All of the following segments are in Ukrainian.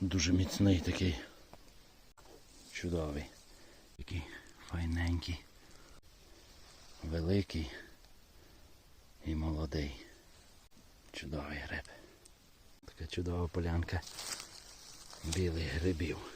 Дуже міцний такий. Чудовий. Такий файненький. Великий і молодий. Чудовий гриб. Така чудова полянка білих грибів.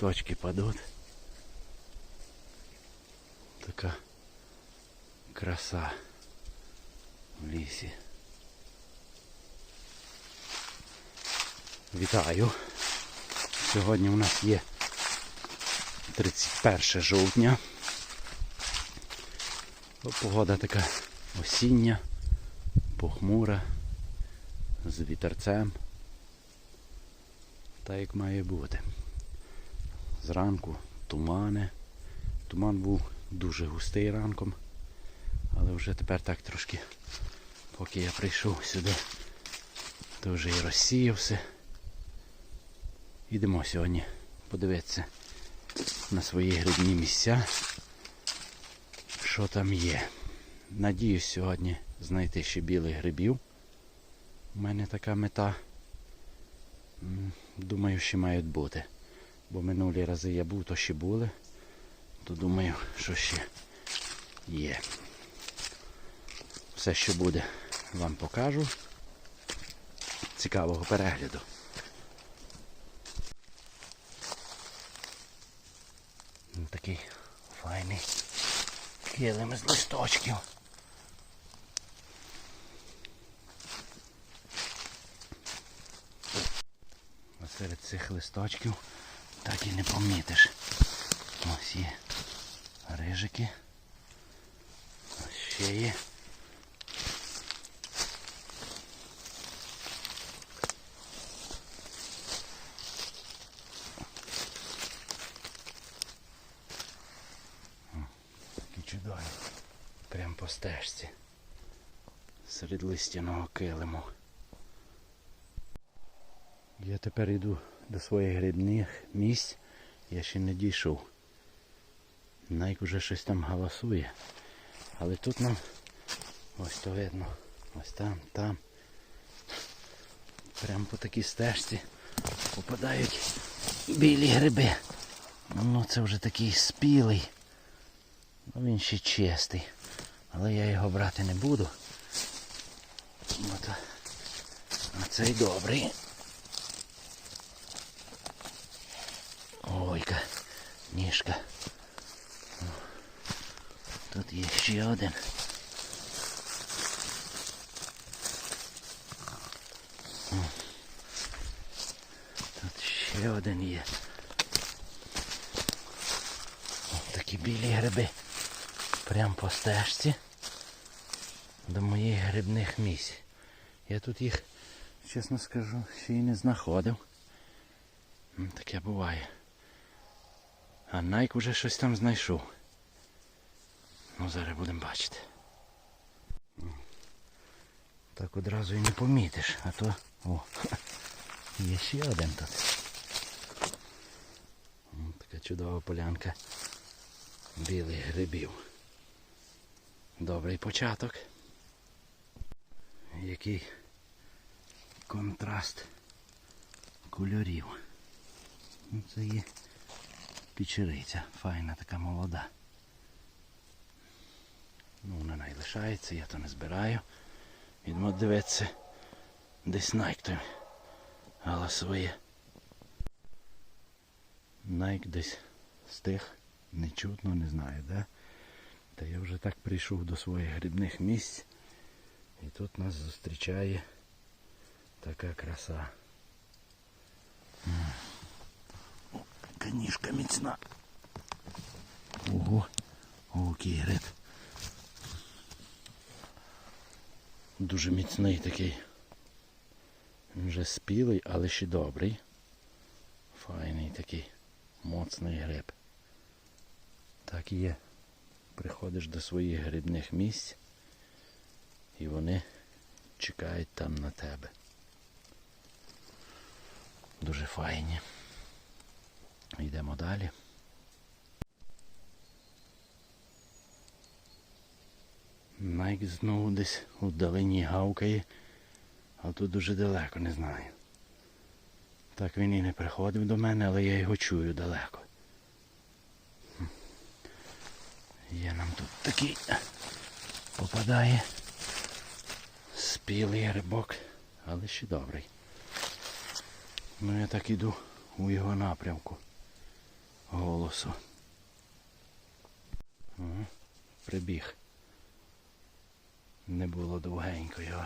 Листочки падуть. Така краса в лісі. Вітаю! Сьогодні у нас є 31 жовтня. Погода така осіння, похмура, з вітерцем. Так як має бути. Зранку тумани. Туман був дуже густий ранком, але вже тепер так трошки, поки я прийшов сюди, то вже і розсіявся. Йдемо сьогодні подивитися на свої грибні місця, що там є. Надіюсь сьогодні знайти ще білих грибів. У мене така мета. Думаю, що мають бути. Бо минулі рази я був, то ще були. То думаю, що ще є. Все, що буде, вам покажу. Цікавого перегляду. Ну, Такий файний килим з листочків. Серед цих листочків так і не помітиш. Ось є рижики. Ось ще є. Такі чудові. Прям по стежці. Серед листяного килиму. Я тепер йду до своїх грибних місць. Я ще не дійшов. Найк уже щось там галасує. Але тут нам ось то видно. Ось там, там. Прямо по такій стежці попадають білі гриби. Ну це вже такий спілий. Ну він ще чистий. Але я його брати не буду. А цей добрий. Ойка, ніжка. Тут є ще один. Тут ще один є. Ось такі білі гриби. Прям по стежці до моїх грибних місць. Я тут їх, чесно скажу, ще й не знаходив. Таке буває. А Найк уже щось там знайшов. Ну, зараз будемо бачити. Так одразу і не помітиш, а то... О, є ще один тут. Така чудова полянка білих грибів. Добрий початок. Який контраст кольорів. Ну, Це є печериця, файна така молода. Ну, вона най лишається, я то не збираю. Відмо дивитися, десь найк той голосує. Найк десь стих, не чутно, не знаю, де. Та я вже так прийшов до своїх грибних місць. І тут нас зустрічає така краса. М. О, міцна. Ого, О, який гриб. Дуже міцний такий. Вже спілий, але ще добрий. Файний такий моцний гриб. Так і є. Приходиш до своїх грибних місць і вони чекають там на тебе. Дуже файні. Йдемо далі. Найк знову десь у далині гавкає, а тут дуже далеко, не знаю. Так він і не приходив до мене, але я його чую далеко. Є нам тут такий попадає спілий грибок, але ще добрий. Ну я так іду у його напрямку голосу. Прибіг. Не було довгенько його.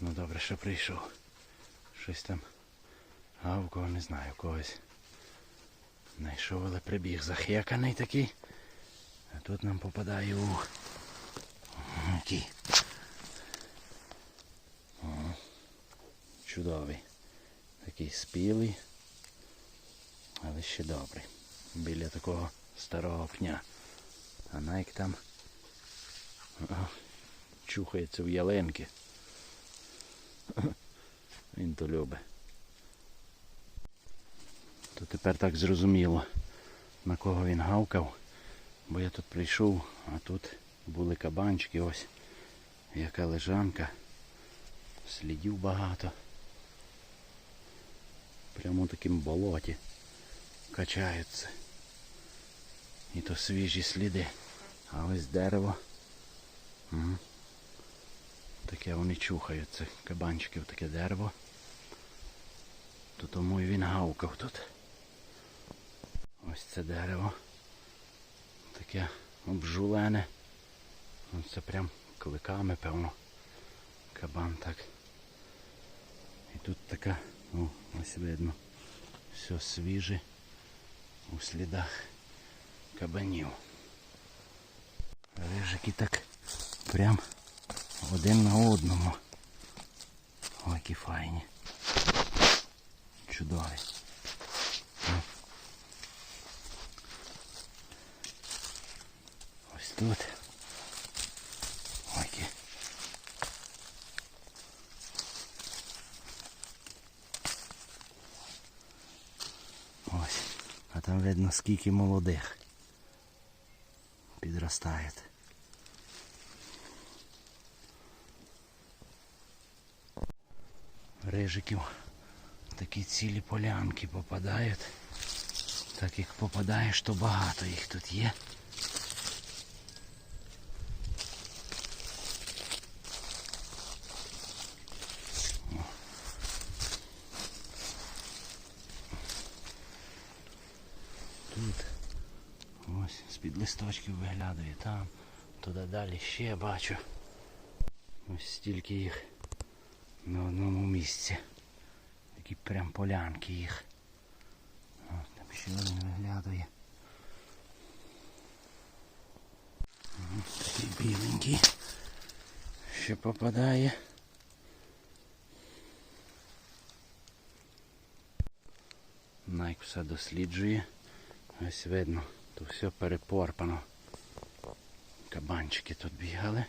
Ну добре, що прийшов. Щось там гавкого, не знаю, когось. Знайшов, але прибіг захеканий такий. А тут нам попадає у який. Чудовий. Такий спілий, ще добрий. Біля такого старого пня. А найк там о, чухається в ялинки. Він то любить. То тепер так зрозуміло, на кого він гавкав. Бо я тут прийшов, а тут були кабанчики, ось яка лежанка. Слідів багато. Прямо таким болоті качаються. І то свіжі сліди. А ось дерево. М. Таке вони чухаються. Кабанчиків таке дерево. То тому і він гавкав тут. Ось це дерево. Таке обжулене. Ось Це прям кликами, певно. Кабан так. І тут така, о, ось видно, все свіже у слідах кабанів. Рижики так прям один на одному. Ой, які файні. Чудові. Ось тут. Ой, які. Ось. А там видно скільки молодих підростає. Рижиків такі цілі полянки попадають. Так як попадаєш, то багато їх тут є. Тут ось з-під листочків виглядає там, туди далі ще бачу. Ось стільки їх на одному місці. Такі прям полянки їх. О, там ще один виглядає. Ось такий біленький. Ще попадає. Найк все досліджує. Ось видно, то все перепорпано. Кабанчики тут бігали.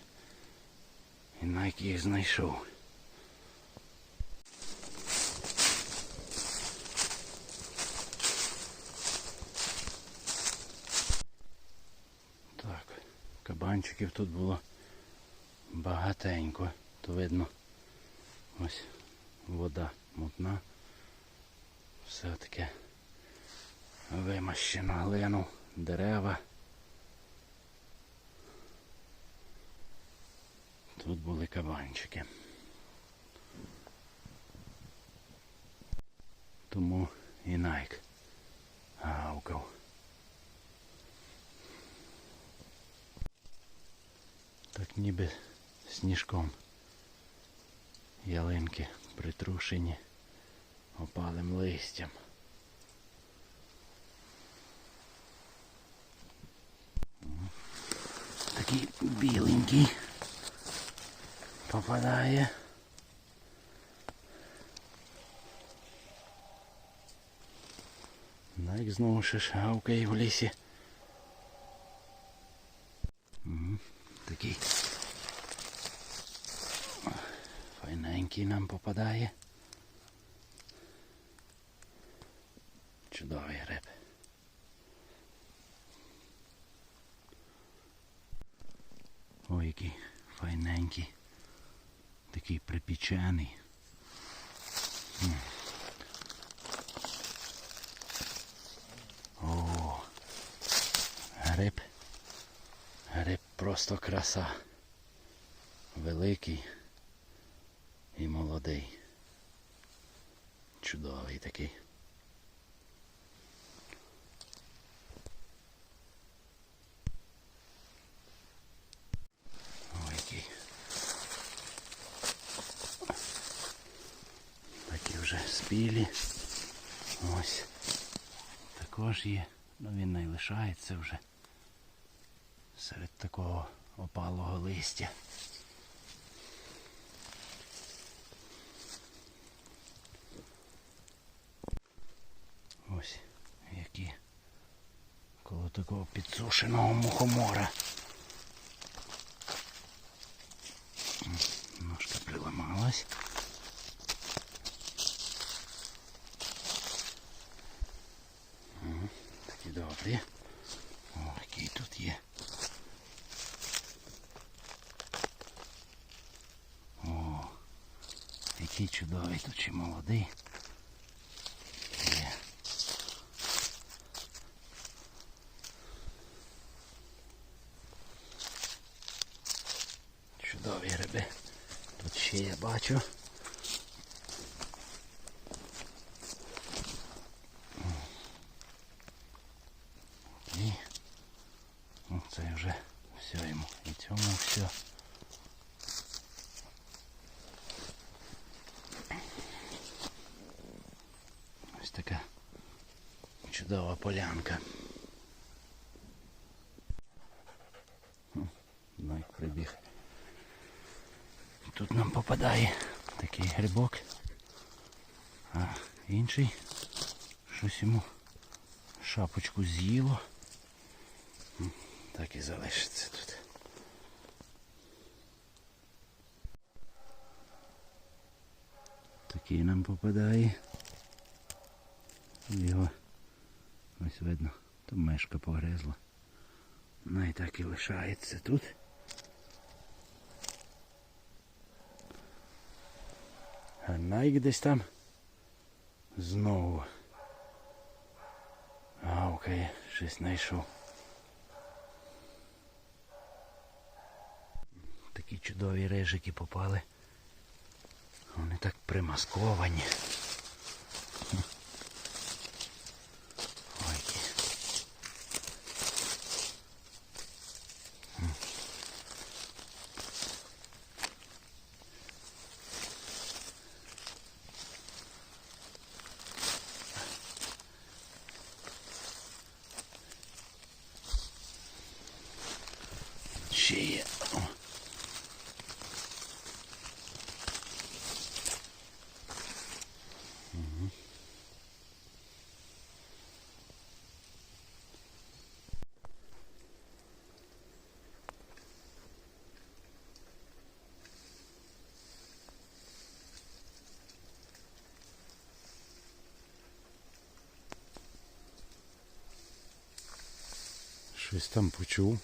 І Найк їх знайшов. Так, кабанчиків тут було багатенько. То видно ось вода мутна. Все таке вимащено глину, дерева. Тут були кабанчики. Тому і найк гавкав. Так ніби сніжком. Ялинки притрушені опалим листям. Такий біленький попадає. Найк знову ще ж гавкає в лісі. Мгм, Такий файненький нам попадає. Який файненький. Такий припічений. О, гриб. Гриб просто краса. Великий і молодий. Чудовий такий. Ой, який. Такі вже. Ось. Також є. Ну він не лишається вже серед такого опалого листя. Ось які коло такого підсушеного мухомора. Ножка приламалась. М, Такі добрі. О, який тут є. О, який чудовий тут чи молодий. Є. Чудові гриби. Тут ще я бачу. І ну, це вже все йому. І цьому все. Ось така чудова полянка. Хм, Прибіг. Тут нам попадає такий грибок, а інший щось йому шапочку з'їло. Так і залишиться тут. Такий нам попадає. Його ось видно, то мешка погризла. Ну і так і лишається тут. А Найк десь там знову гавкає, щось знайшов. Такі чудові режики попали. Вони так примасковані. Ой, які. М. Ще є. О. Щось там почув.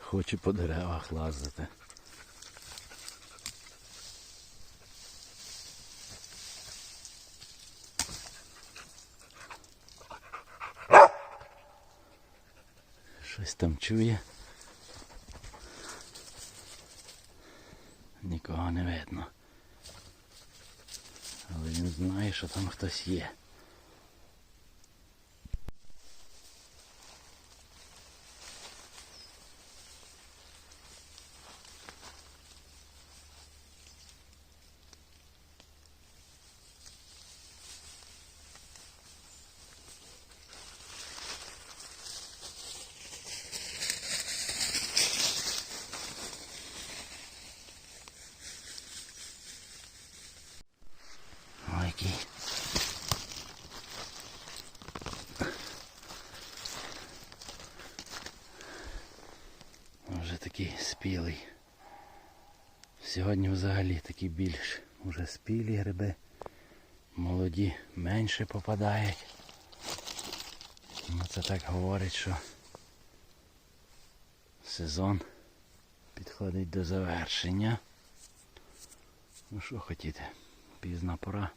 Хоче по деревах лазити. Щось там чує. Не видно. Але він знає, що там хтось є. Вже такий спілий. Сьогодні взагалі такі більш уже спілі гриби. Молоді менше попадають. Ну це так говорить, що сезон підходить до завершення. Ну що хотіти? Пізна пора.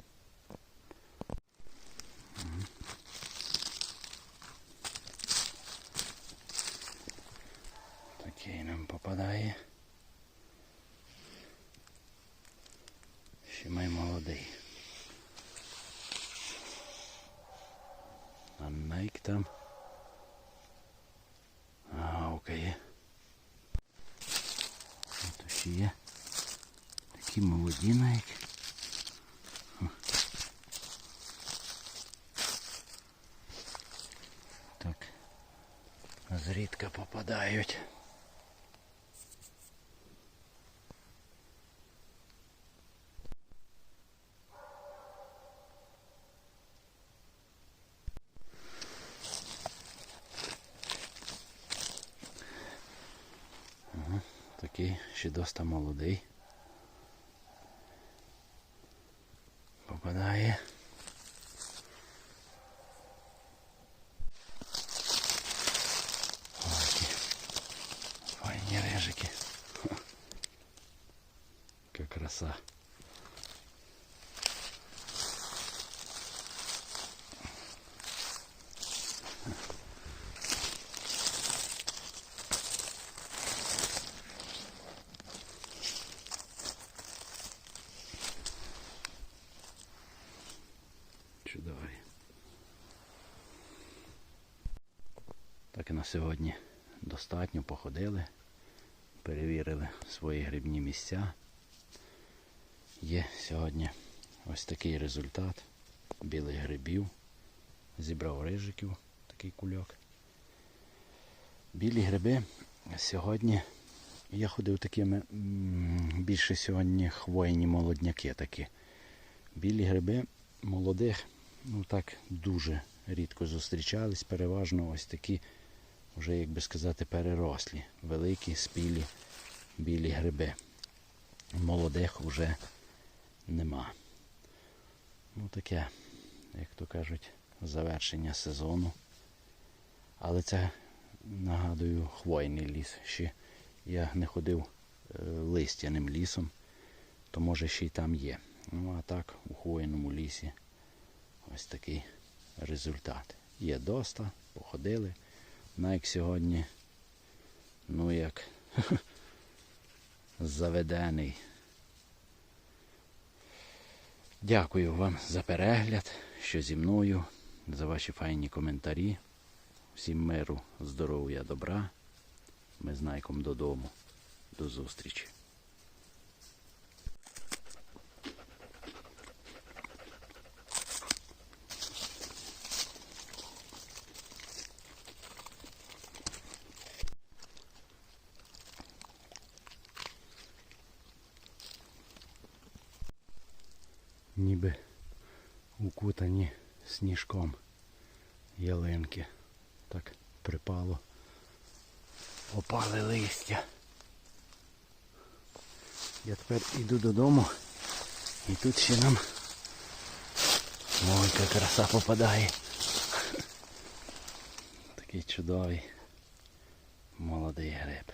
Попадає. Ще май молодий. А найк там. Окей. Тут ще є. Такі молоді навіть. Так. Зрідка попадають. Ага, Такий ще доста молодий. Попадає. Ой, які Файні режики. Ха. Яка краса. Чудовий. Так і сьогодні достатньо походили, перевірили свої грибні місця. Є сьогодні ось такий результат білих грибів. Зібрав рижиків, такий кульок. Білі гриби сьогодні я ходив такими більше сьогодні хвойні молодняки такі. Білі гриби молодих, ну так дуже рідко зустрічались, переважно ось такі, вже, як би сказати, перерослі, великі, спілі, білі гриби. Молодих вже нема. Ну таке, як то кажуть, завершення сезону. Але це, нагадую, хвойний ліс. Ще я не ходив е, листяним лісом, то може ще й там є. Ну а так, у хвойному лісі ось такий результат. Є доста, походили. Найк сьогодні, ну як заведений. Дякую вам за перегляд, що зі мною, за ваші файні коментарі. Всім миру, здоров'я, добра. Ми з Найком додому. До зустрічі. Ніби укутані сніжком ялинки. Так припало. Опали листя. Я тепер йду додому. І тут ще нам ой, яка краса попадає. Такий чудовий молодий гриб.